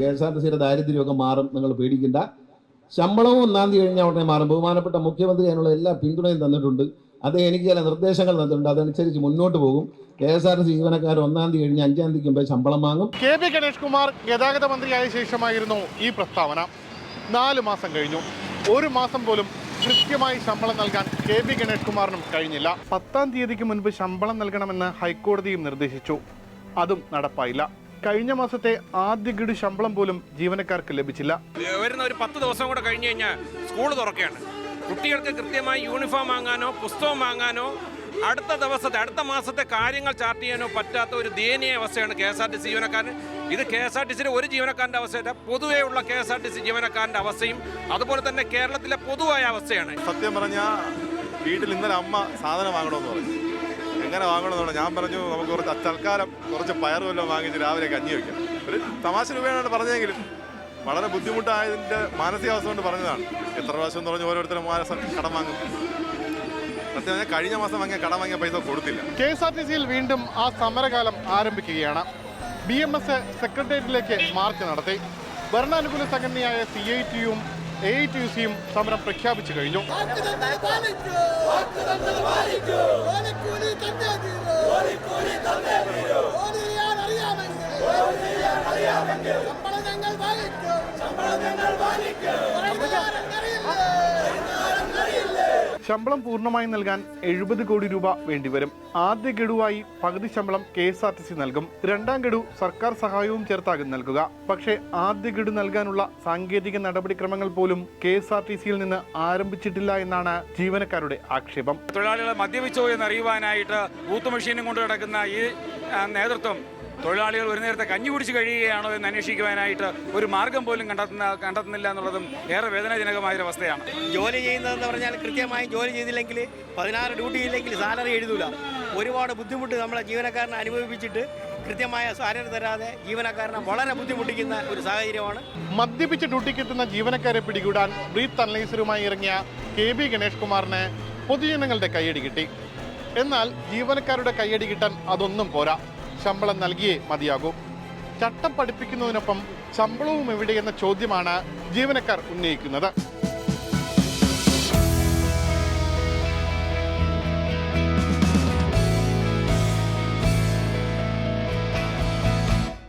K S R T സിയുടെ ദാരിദ്ര്യമൊക്കെ മാറും നിങ്ങൾ പേടിക്കണ്ട. ശമ്പളവും ഒന്നാം തീയതി കഴിഞ്ഞാൽ ഉടനെ മാറും. ബഹുമാനപ്പെട്ട മുഖ്യമന്ത്രി അതിനുള്ള എല്ലാ പിന്തുണയും തന്നിട്ടുണ്ട്. അത് എനിക്ക് ചില നിർദ്ദേശങ്ങൾ തന്നിട്ടുണ്ട്. അതനുസരിച്ച് മുന്നോട്ട് പോകും. കെ എസ് ആർ ജീവനക്കാർ ഒന്നാം തീയതി കഴിഞ്ഞ് അഞ്ചാം തീയതി മുമ്പേ ശമ്പളം വാങ്ങും. കെ പി ഗണേഷ് കുമാർ ഗതാഗത മന്ത്രിയായ ശേഷമായിരുന്നു ഈ പ്രസ്താവന. നാല് മാസം കഴിഞ്ഞു. ഒരു മാസം പോലും കൃത്യമായി ശമ്പളം നൽകാൻ കെ പി ഗണേഷ് കുമാറിനും കഴിഞ്ഞില്ല. പത്താം തീയതിക്ക് മുൻപ് ശമ്പളം നൽകണമെന്ന് ഹൈക്കോടതിയും നിർദ്ദേശിച്ചു. അതും നടപ്പായില്ല. കഴിഞ്ഞ മാസത്തെ ആദ്യ ഗഡു ശമ്പളം പോലും ജീവനക്കാർക്ക് ലഭിച്ചില്ല. വരുന്ന ഒരു പത്ത് ദിവസം കൂടെ കഴിഞ്ഞു കഴിഞ്ഞാൽ സ്കൂൾ തുറക്കുകയാണ്. കുട്ടികൾക്ക് കൃത്യമായി യൂണിഫോം വാങ്ങാനോ പുസ്തകം വാങ്ങാനോ അടുത്ത ദിവസത്തെ അടുത്ത മാസത്തെ കാര്യങ്ങൾ ചാർട്ട് ചെയ്യാനോ പറ്റാത്ത ഒരു ദയനീയ അവസ്ഥയാണ് K S R T C ജീവനക്കാരൻ. ഇത് കെ എസ് ആർ ടി സിയിലെ ഒരു ജീവനക്കാരന്റെ അവസ്ഥയല്ല പൊതുവേ ഉള്ള K S R T C ജീവനക്കാരന്റെ അവസ്ഥയും അതുപോലെ തന്നെ കേരളത്തിലെ പൊതുവായ അവസ്ഥയാണ്. സത്യം പറഞ്ഞാൽ വീട്ടിൽ ഇന്നലെ അമ്മ സാധനം വാങ്ങണമെന്ന് പറഞ്ഞു. എങ്ങനെ വാങ്ങണമെന്നുള്ള ഞാൻ പറഞ്ഞു നമുക്ക് കുറച്ച് തൽക്കാലം കുറച്ച് പയർ വല്ലതും വാങ്ങിച്ച് രാവിലെ കഞ്ഞി വയ്ക്കാം ഒരു തമാശ രൂപയാണ് പറഞ്ഞതെങ്കിലും വളരെ ബുദ്ധിമുട്ടായതിന്റെ മാനസികാവസ്ഥ കൊണ്ട് പറഞ്ഞതാണ്. എത്ര പ്രാവശ്യം എന്ന് പറഞ്ഞ് ഓരോരുത്തരും മാനസം കടം വാങ്ങും. സത്യം കഴിഞ്ഞ മാസം വാങ്ങിയ കടം വാങ്ങിയ പൈസ കൊടുത്തില്ല. കെ എസ് ആർ ടി സിയിൽ വീണ്ടും ആ സമരകാലം ആരംഭിക്കുകയാണ്. ബി എം എസ് സെക്രട്ടേറിയറ്റിലേക്ക് മാർച്ച് നടത്തി. ഭരണാനുകൂല സംഘടനയായ സി ഐ ടിയും എ ഐ ടി യു സിയും സമരം പ്രഖ്യാപിച്ചു കഴിഞ്ഞു. ശമ്പളം ഞങ്ങൾ വാങ്ങിക്കും. പറയുന്നതാരെന്നറിയില്ലേ? ശമ്പളം പൂർണമായി നൽകാൻ എഴുപത് കോടി രൂപ വേണ്ടിവരും ആദ്യ ഗഡുവായി പകുതി ശമ്പളം K S R T C നൽകും രണ്ടാം ഗഡു സർക്കാർ സഹായവും ചേർത്താകും നൽകുക പക്ഷേ ആദ്യ ഗഡു നൽകാനുള്ള സാങ്കേതിക നടപടിക്രമങ്ങൾ പോലും കെ എസ് ആർ ടി സിയിൽ നിന്ന് ആരംഭിച്ചിട്ടില്ല എന്നാണ് ജീവനക്കാരുടെ ആക്ഷേപം തൊഴിലാളികളെ മദ്യപിച്ചോ എന്നറിയുവാനായിട്ട് ബൂത്ത് മെഷീനും കൊണ്ട് കിടക്കുന്ന ഈ നേതൃത്വം തൊഴിലാളികൾ ഒരു നേരത്തെ കഞ്ഞി കുടിച്ച് കഴിയുകയാണോ എന്ന് അന്വേഷിക്കുവാനായിട്ട് ഒരു മാർഗം പോലും കണ്ടെത്തുന്ന കണ്ടെത്തുന്നില്ല എന്നുള്ളതും ഏറെ വേദനാജനകമായ ഒരു അവസ്ഥയാണ്. ജോലി ചെയ്യുന്നതെന്ന് പറഞ്ഞാൽ കൃത്യമായി ജോലി ചെയ്തില്ലെങ്കിൽ പതിനാറ് ഡ്യൂട്ടി ഇല്ലെങ്കിൽ സാലറി എഴുതൂല. ഒരുപാട് ബുദ്ധിമുട്ട് നമ്മളെ ജീവനക്കാരനെ അനുഭവിപ്പിച്ചിട്ട് കൃത്യമായ സാലറി തരാതെ ജീവനക്കാരനെ വളരെ ബുദ്ധിമുട്ടിക്കുന്ന ഒരു സാഹചര്യമാണ്. മദ്യപിച്ച് ഡ്യൂട്ടിക്കെത്തുന്ന ജീവനക്കാരെ പിടികൂടാൻ ബ്രീത്ത് അനലൈസറുമായി ഇറങ്ങിയ കെ ബി ഗണേഷ് കുമാറിന് പൊതുജനങ്ങളുടെ കയ്യടി കിട്ടി. എന്നാൽ ജീവനക്കാരുടെ കൈയടി കിട്ടാൻ അതൊന്നും പോരാ. ശമ്പളം നൽകിയേ മതിയാകൂ. ചട്ടം പഠിപ്പിക്കുന്നതിനൊപ്പം ശമ്പളവും എവിടെയെന്ന ചോദ്യമാണ് ജീവനക്കാർ ഉന്നയിക്കുന്നത്.